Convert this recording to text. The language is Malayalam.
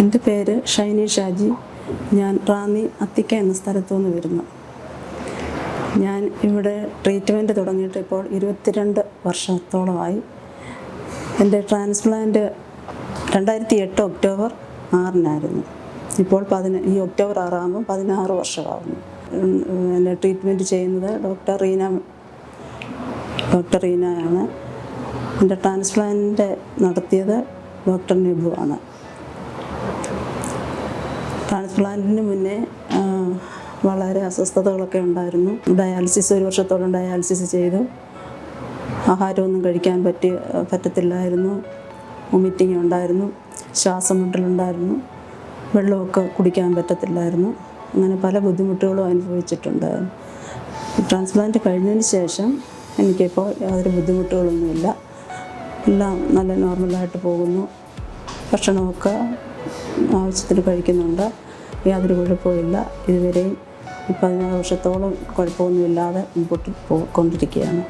എന്റെ പേര് ഷൈനി ഷാജി. ഞാൻ റാന്നി അത്തിക്ക എന്ന സ്ഥലത്തു നിന്ന് വരുന്നു. ഞാൻ ഇവിടെ ട്രീറ്റ്മെന്റ് തുടങ്ങിയിട്ട് ഇപ്പോൾ ഇരുപത്തിരണ്ട് വർഷത്തോളമായി. എന്റെ ട്രാൻസ്പ്ലാന്റ് രണ്ടായിരത്തി എട്ട് ഒക്ടോബർ ആറിനായിരുന്നു. ഇപ്പോൾ പതിന ഈ ഒക്ടോബർ ആറാകുമ്പോൾ പതിനാറ് വർഷമാകുന്നു. എന്നെ ട്രീറ്റ്മെന്റ് ചെയ്യുന്നത് ഡോക്ടർ റീന ഡോക്ടർ റീനയാണ്. എന്റെ ട്രാൻസ്പ്ലാന്റ് നടത്തിയത് ഡോക്ടർ നിബു ആണ്. ട്രാൻസ്പ്ലാന്റിന് മുന്നേ വളരെ അസ്വസ്ഥതകളൊക്കെ ഉണ്ടായിരുന്നു. ഡയാലിസിസ് ഒരു വർഷത്തോളം ഡയാലിസിസ് ചെയ്തു. ആഹാരമൊന്നും കഴിക്കാൻ പറ്റി പറ്റത്തില്ലായിരുന്നു. വൊമിറ്റിംഗ് ഉണ്ടായിരുന്നു. ശ്വാസം മുട്ടലുണ്ടായിരുന്നു വെള്ളമൊക്കെ കുടിക്കാൻ പറ്റത്തില്ലായിരുന്നു. അങ്ങനെ പല ബുദ്ധിമുട്ടുകളും അനുഭവിച്ചിട്ടുണ്ടായിരുന്നു ട്രാൻസ്പ്ലാന്റ് കഴിഞ്ഞതിന് ശേഷം എനിക്കിപ്പോൾ യാതൊരു ബുദ്ധിമുട്ടുകളൊന്നുമില്ല. എല്ലാം നല്ല നോർമലായിട്ട് പോകുന്നു. ഭക്ഷണമൊക്കെ ആവശ്യത്തിന് കഴിക്കുന്നുണ്ട്. യാതൊരു കുഴപ്പമില്ല ഇതുവരെയും പതിനാറ് വർഷത്തോളം കുഴപ്പമൊന്നുമില്ലാതെ മുമ്പോട്ട് പോയിക്കൊണ്ടിരിക്കുകയാണ്